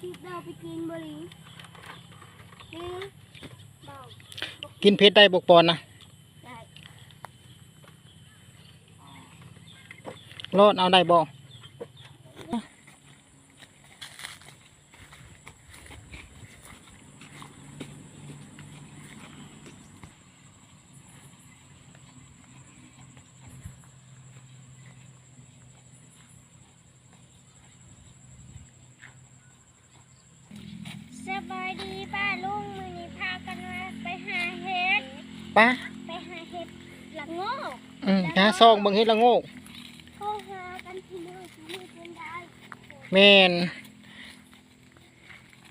ที่เราไปกินบริลิงเบากินเพชรได้บกปอนนะได้รอดเอาได้บ่ สบายดีป้าลุงมือนี้พากันมาไปหาเห็ด ปะไปหาเห็ดหลังโง่อืมหาซองเบิ่งเฮ็ดละโงกโทรหากันที่มือที่มือเป็นได้แม่น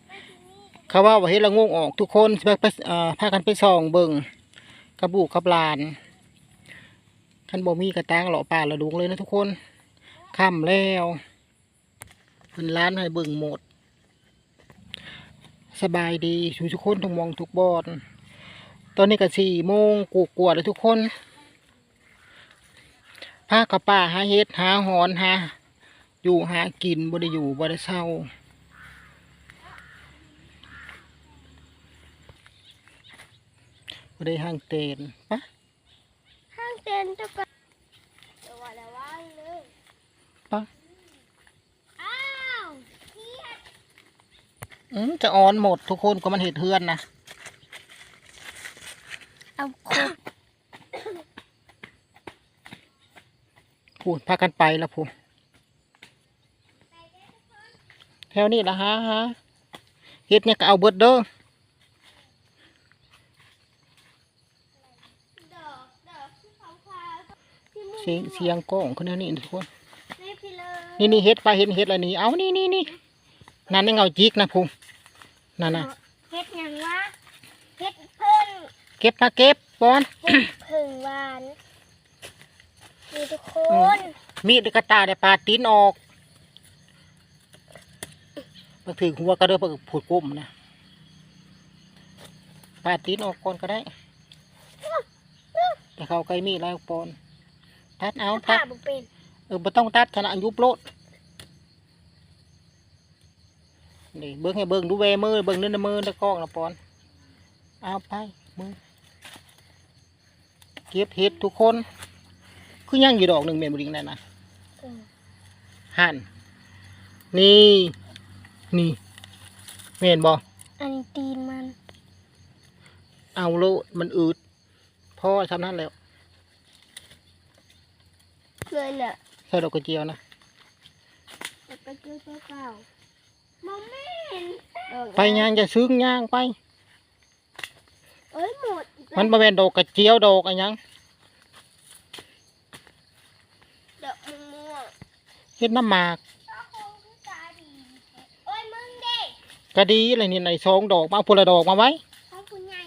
ไปที่นี่เขาว่าว่าเฮ็ดละโงกออกทุกคนสิไปไปเอ่อพากันไปซองเบิ่งกับบุกกับหลานคันบ่มีกระตังหล่อป่าละดุงเลยนะทุกคนค่ำแล้วเพิ่นร้านให้เบิ่งหมด สบายดีทุกทุกคนทุกหมองทุกบอน ตอนนี้ก็สี่โมงกูกวาแล้วทุกคนพากับป่าหาเฮ็ดหาหอนหาอยู่หากินบ่ได้อยู่บ่ได้เศร้าบ่ได้ห้างเตนปะห้างเต็นท์ตะกอนตัวละว่างเลยปะอ้าวเทียดอืมจะอ่อนหมดทุกคนก็มันเห็ดเฮือนนะ เอาคบพูดพากันไปแล้วพูแถวนี้ละฮะฮะเฮ็ดเนี่ยก็เอาเบิดเด้อดอกดอกที่ขาวขาวๆที่มือเสียงเสียงก้องคนนี้นี่ทุกคนนี่นี่เฮ็ดไปเห็นเฮ็ดอะไรนี่เอานี่นี่นี่นั่นนี่เงาจิกนะพูนั่นนะเฮ็ดยังวะเฮ็ดเพิ่ง เก็บมาเก็บบอนเฮ็ดเพิ่งหวานนี่ทุกคน มีดกระตาได้ปาดตีนออกมาถึงหัวก็เด้อเพิ่งผูดก้มนะปาดตีนออกก่อนก็ได้แต่เขาไกลมีดแล้วปอนตัดเอาผ้าตัดบุเป็นเออบ่ต้องตัดขนาดยุบโลดนี่เบิ้งให้เบิ้งดูแวมือเบิ้งเนื้อมือตะกล้องละปอน เอาไปมือ เก็บเห็ดทุกคน คือยังอยู่ดอกหนึ่งเมนบริงนั่นนะอืมหั่นนี่ นี่เมนบออันนี้ตีนมัน เอาโลดมันอืดพ่อทำนั้นแล้วเลยแหละใส่ดอกกระเจียวนะแล้วก็เจอตัวเก่ามองไม่เห็นดอกไปย่างจะซึ้งย่างไป เอ้ยหมด มันมาเป็นดอกกระเจียวดอกอะไรยังดอกม่วงเฮ็ดน้ำหมากตาคงคือตาดีโอ้ยมึงเด้ก็ดีอะไรนี่ในสองดอกมาเอาพลดอกมาไว้เขาคุณใหญ่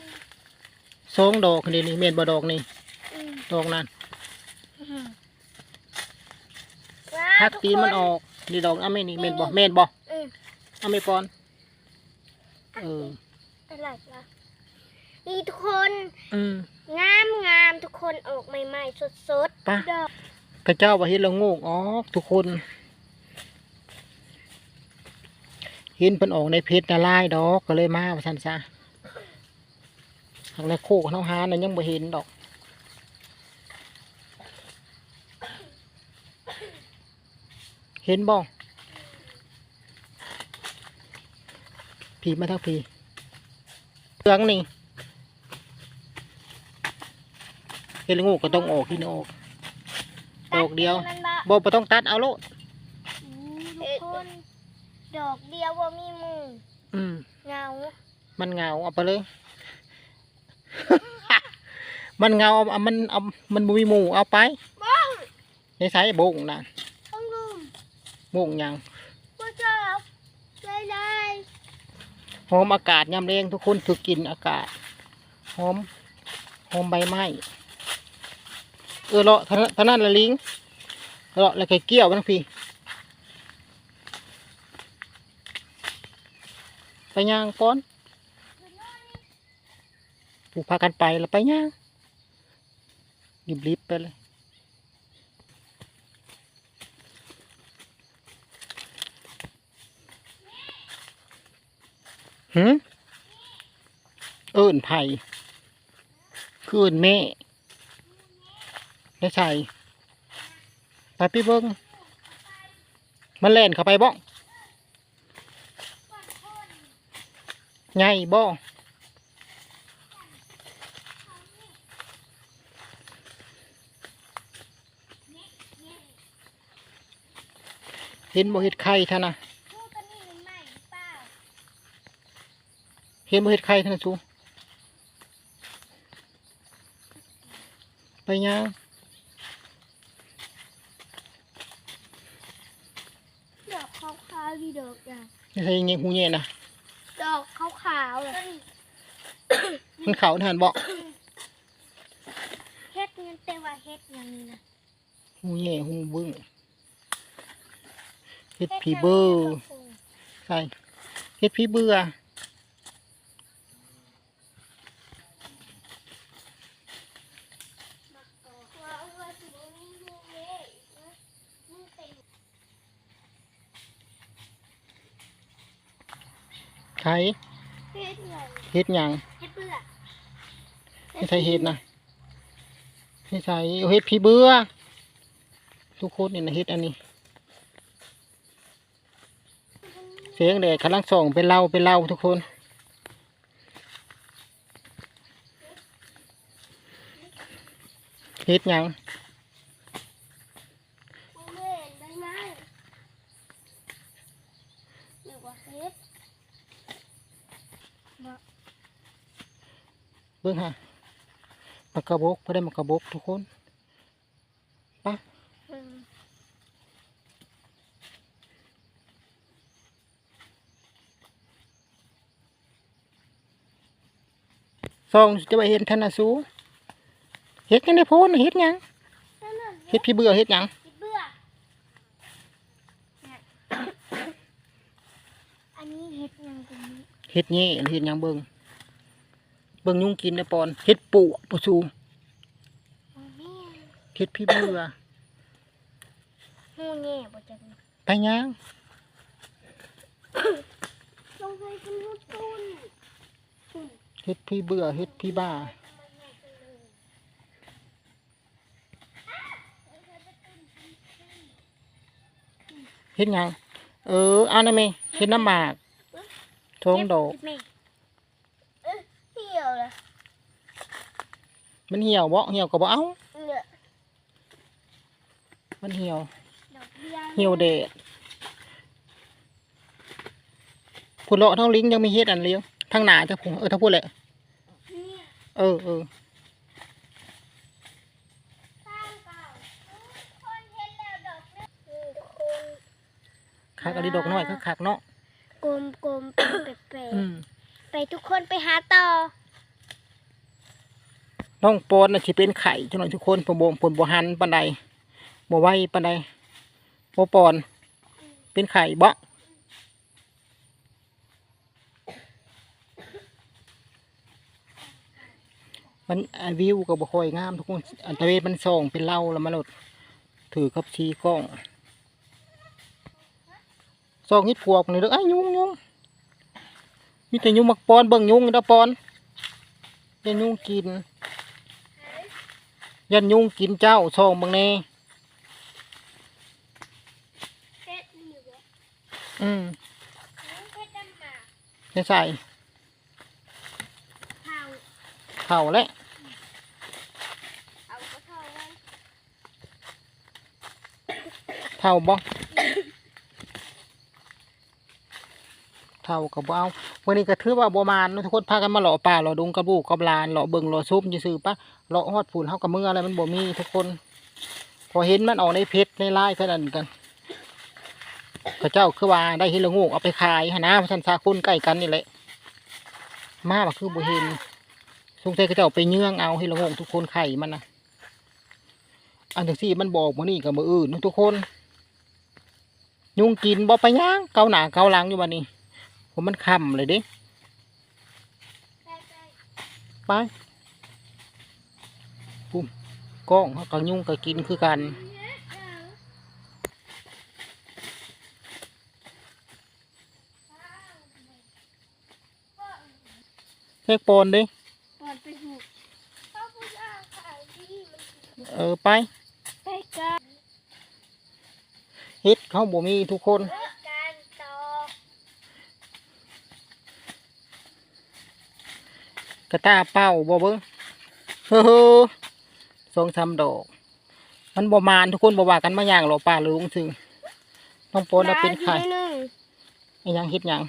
สองดอกนี่นี่เมนบ่ดอกนี่อืมดอกนั้นว้าพักทุตีนมันคออกนี่ดอกอะไม่นี่เมนบ่เมนบ่อืม อะไม่ปอนเอออะไรล่ะ นี่ทุกคนอืม งามงามทุกคนออกใหม่ ๆ สดไป ๆดอกกระเจ้าว่าเห็นละโงกออกทุกคน เห็นเพิ่นออกในเพชรนาลายดอกก็เลยมาว่าซั่นซะทางในโคกเฮาหาน่ะยังบ่เห็นดอกเห็นบ่ผีมาทางผีเหลืองนี่ เห็นละโงกก็ต้องออกที่นี่ออกดอกเดียวตัมันบะบ่บ่ต้องตัดเอาโลดทุกคนดอกเดียวว่ามีหมูอืมเงามันเหงาเอาไปเลย มันเหงาเอาเอามันเอามันบ่มีหมูเอาไปบ้องในสายโบ่งนะต้องลุมโบ่งหยังก็จอบเลยเลยหอมอากาศยามแรงทุกคนฝึกกินอากาศหอมหอมใบไม้เออเลาะท่านั้นเท่านละลิงเลาะแล้วก็เกี่ยวมันพี่ไปย่างป้อนผูกพากันไปแล้วไปย่างรีบๆไปเลยหืมเอิ้นไผ่คืนแม่ ได้ใช่ไปพี่เบิ้งมันเล่นเข้าไปบ้องไงบ้องเห็นบ่เห็ดไข่ท่านนะเปล่าเห็นบ่เห็ดไข่ท่านนะชูไปยัง ดอกขาว ๆดีดอกอย่างไม่ใช่เงี้ยหูเงี้ยนะดอกขาวๆเลยมันเขาทานบ่เฮ็ดเงินแต่ว่าเฮ็ดอย่างนี้นะหูเงี้ยหูบึ้งเห็ดผีเบอร์ใช่เห็ดผีเบื่อ ว้าวว่าสิบ่มีลูกเว้ยมึงเป็น ไข่เฮ็ดใหญ่เห็ดหยังเฮ็ดเบื่อไม่ใช่เห็ดนะไม่ใช่เอาเห็ดผีเบื่อทุกคนนี่นะเห็ดอันนี้ เสียงแดดกำลังส่องเป็นเหล่าเป็นเหล่าทุกคนเฮ็ดหยัง มึงเล่นได้ไหมหรือว่าเฮ็ด เบิ่งฮะมากระบกไ่ได้มากระบกทุกคนปะอืมซองจะไปเห็นท่านนะสูเฮ็ดหยังได้โพนเฮ็ดหยังนั่นน่ะเฮ็ดพี่เบื่อเฮ็ดหยังเฮ็ดเบื่อเนี่ยอันนี้เฮ็ดยังตรงนี้เฮ็ดแง่หรือเฮ็ดหยังเบิ่ง เบิ่งยุงกินได้ปอนเฮ็ดปูปะสูมึงแม่เฮ็ดพี่เบื่อหูแง่บ่จังไปหยังลงไปกินลูกตุ้นเฮ็ดพี่เบื่อเฮ็ดพี่บ้าเฮ็ดหยังเออเอานะแม่เฮ็ดน้ำหมากท้องดอก แม่เอ๊ะเหี่ยวเลย มันเหี่ยวบ่เหี่ยวก็บ่เอาเนี่ยมันเหี่ยวดอกเบี้ยเหี่ยวแดดพูดเลาะเท่าลิงยังมีเฮ็ดอันเลี้ยงทางหน้าจะพูดเออถ้าพูดแหละเนี่ยเออเออสร้างเปล่าคนเห็นแล้วดอกเนี่ยอืมคนคักอันนี้ดอกน้อยก็คักเนาะกลมกลมๆเป็นแปลกอืมๆไปทุกคนไปหาต่อ น้องปอนน่ะสิเป็นไข่จังหน่อยทุกคนผมบ่ผมบ่หันปานใดบ่ไหวปานใดบ่ปอน เป็นไข่บ่มันอ่าวิวก็บ่ค่อยงามทุกคนอันตะเวนมันส่องเป็นเล่าแล้วมาโลดถือกับชีกล้องส่องเฮ็ดพวกนี่เด้ออ้ยยุงยุงมีแต่ยุงมักปอนเบิ่งยุงเด้อปอนยันยุงกิน ยันยุงกินเจ้าส่องเบิ่งแน่เพชรนี่อยู่เนี่ยอืมเพชรดำหมากจะใส่เผาเข่าและเอาก็เท่าไว้ เท่าบ่เท่ากับเอาวันนี้ก็ถือว่าบ่มานทุกคนพากันมาหล่อป่าหล่อดุงกระบูกกับลานหล่อเบิ่งหล่อซุปซื่อปะหล่อฮอดฝุ่นเฮากับเมื่ออะไรมันบ่มีทุกคน พอเห็นมันออกในเพชรในลายเท่านั้นกันก็เจ้าคือว่าได้เห็นละงูเอาไปขายหนนะพันซาคุณใกล้กันนี่แหละมาบ่คือบ่เห็นสงสัยก็เจ้าไปเยื่องเอาให้ละงูทุกคนไข่มันนะอันจังซี่มันบอกมื้อนี้กับมืออื่นทุกคน ยุงกินบ่ไปย่างเกาหนาเกาหลังอยู่บัดนี้ ผมมันค่ำเลยเด้ใช่ใช่ไปปุ่มกล้องเขากับยุงกับกินคือกันเนี่ยเอาอแยกปอนเด้ปอนไปหุบพ่อพูดว่าขายที่มันเออไปไปกันเฮ็ดเขาบ่มีทุกคนไปกันต่อก ระ ตาเป้าบ่เบิ่งเฮ้อสองสามดอก มันบ่มานทุกคนบ่ว่ากันมาอย่างหรอกป้าหรือลุงถึงต้องปนแล้วเป็นไข่ได้ทีหนึ่งไอ้หยังเฮ็ดหยัง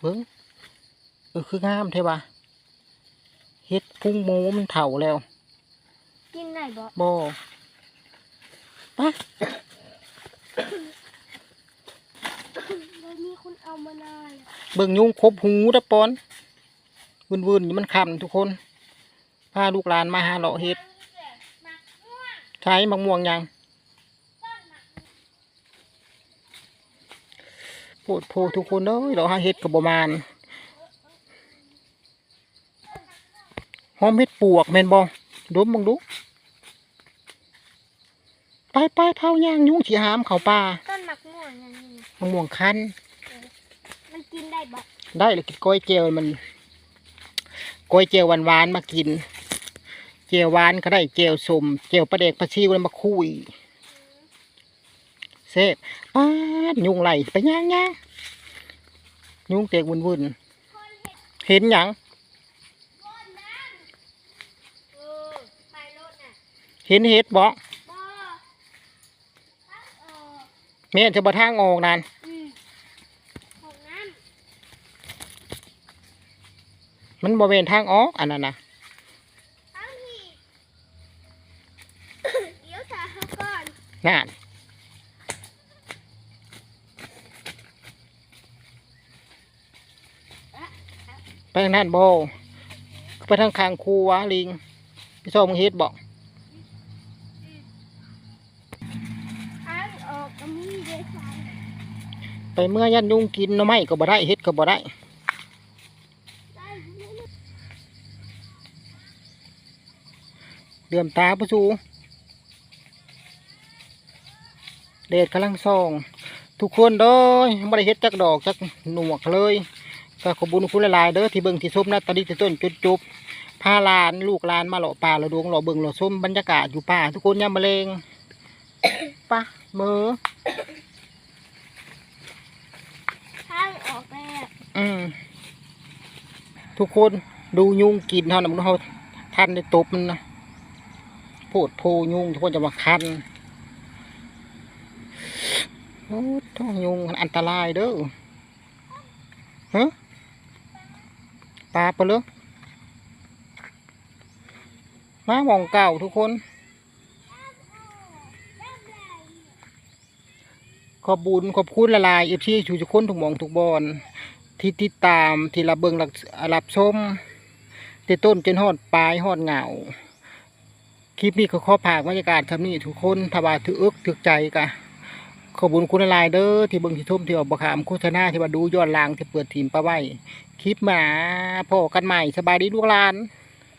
เบิ่งเออคืองามแท้ว่ะเฮ็ดพุงหมูมันเฒ่าแล้ว กินไหนบ่บ่ปะแล้วมี คนเอามานานเบิ่งยุงครบหูตะปอนวืนๆอยู่มันค่ำทุกคนพาลูกหลานมาหาเลาะเฮ็ดใช้มะม่วงหยังโพดโพทุกคนเอ้ยเราหาเฮ็ดกับประมาณหอมเฮ็ดปวกแม่นบ่ดมบังดูไปไปเผาย่างยุงสิหามเขาป่าต้นหมักม่วงอย่างนี้มะม่วงคั้น มันกินได้บ่ได้เลยกินกล้อยเจลมันกล้อยเจลหวานหวานๆมากิน เจลหวานก็ได้เจลสมเจลปลาเด็กปลาชิวแล้วมาคุยเซฟป้าดยุงไหลไปย่างย่างยุงเตกวุ่นวุ่นๆเห็นหยังเออไปรถน่ะเห็นเห็ดบ่บ่ทักเออแม่นจะบ่ทางออกนั่น อืมของน้ มันบ่เวนทางออกอันนั้นนะำทั้งที่เดี๋ยวถ่าเขาก่อนนั่นไปทางนั้นบ่ไปทางคางคูวะลิง พี่ชอบมึงเฮ็ดบ่ทางออกก็มีเดชายไปเมื่อยันยุงกินหน่อไม้ก็บ่ได้เฮ็ดก็บ่ได้ได้ไหมเนี่ย เดือมตาผู้สูเดดกำลังส่อง ทุกคนเด้อบ่ได้เฮ็ดจักดอกจักหนวกเลย ก็ขอบุญคุณหลายๆเด้อที่เบิ่งที่ชมนะตอนนี้ที่ต้นจุดจบพาหลานลูกหลานมาเลาะป่าละดวงเลาะเบิ่งเลาะชมบรรยากาศอยู่ป่าทุกคนยามมะเร็งปะมือทางออกแล้วอืมทุกคนดูยุงกินเท่านั้นมันเขาทันได้ตบมันนะโพูดโพยุงทุกคนจะมาคันโอ้ท้องยุงมันอันตรายเด้อฮะปลาไปเลยมามองเก่าทุกคน ขอบุญขอบคุณละลายเอฟซีชูจุกคนทุกมองทุกบอนที่ติดตามที่รับเบิงรับรับชมที่ต้นจนฮอดปลายฮอดเหงา คลิปนี้ก็ขอผากบรรยากาศทำนี้ทุกคนถ้าว่าถืออึกถือใจกะขอบคุญคุณหลายๆเด้อที่เบิ่งที่ชมที่ออกบขามโฆษณาที่ว่าดูย้อนหลังที่เปิดทีมปะไว้คลิปหมาพอกันใหม่สบายดีลูกหลาน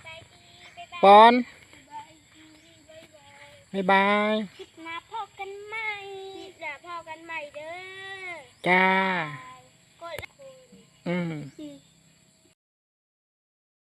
ไปดีไปปอนบายดีบายบายบ๊ายบายคลิปหน้าพอกันใหม่คลิปหน้าพอกันใหม่เด้อจ้ากดไลค์อืม